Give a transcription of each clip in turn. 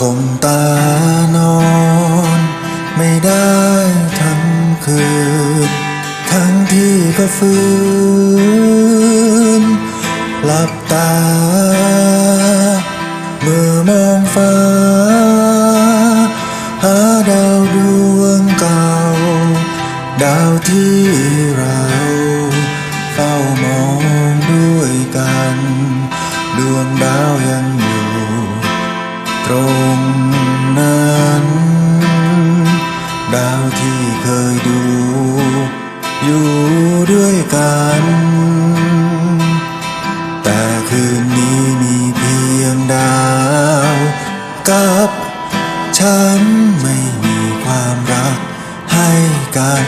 คมตานอน ไม่ได้ทั้งคืน ทั้งที่ก็ฟื้นหลับตา เมื่อมองฟ้า หาดาวดวงเก่า ดาวที่เราเฝ้ามองด้วยกัน ดวงดาวยัง ตรงนั้น ดาวที่เคยดู อยู่ด้วยกัน แต่คืนนี้มีเพียงดาว กับฉันไม่มีความรักให้กัน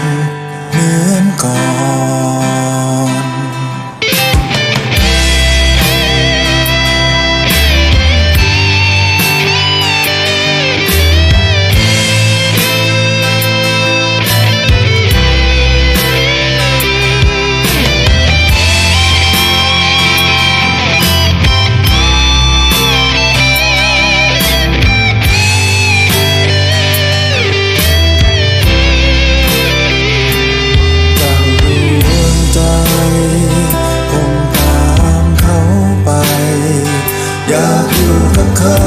กับเขา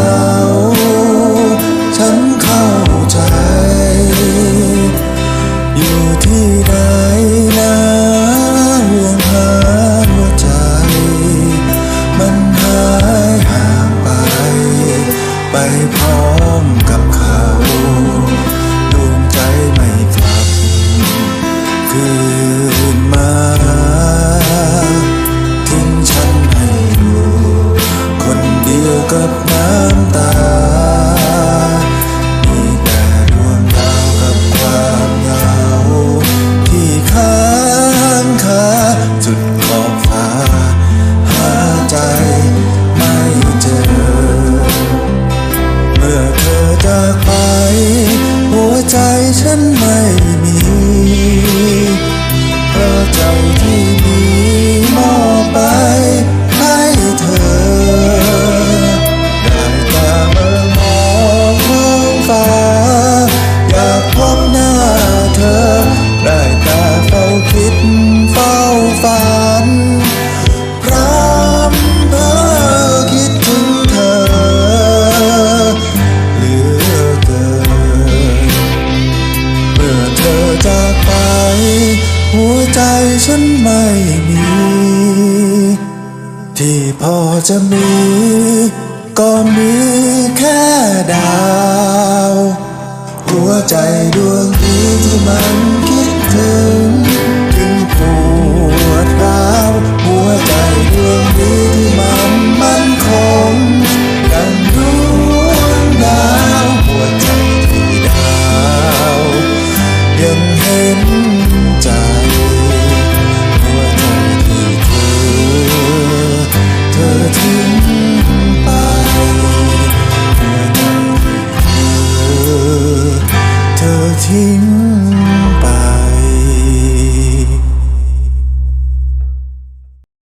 ฉันเข้าใจ อยู่ที่ใดนะห่วงหาหัวใจ มันหายห่างไป ไปพร้อมกับเขา มื่อเธอจากไป หัวใจฉันไม่มีเพราะใจที่มีมอบไปให้เธอ ได้แต่เมื่อมองท้องฟ้า อยากพบหน้าเธอ ได้แต่เฝ้าคิดเฝ้าฝัน หัวใจฉันไม่มี ที่พอจะมี ก็มีแค่ดาว หัวใจดวงนี้ที่มัน หั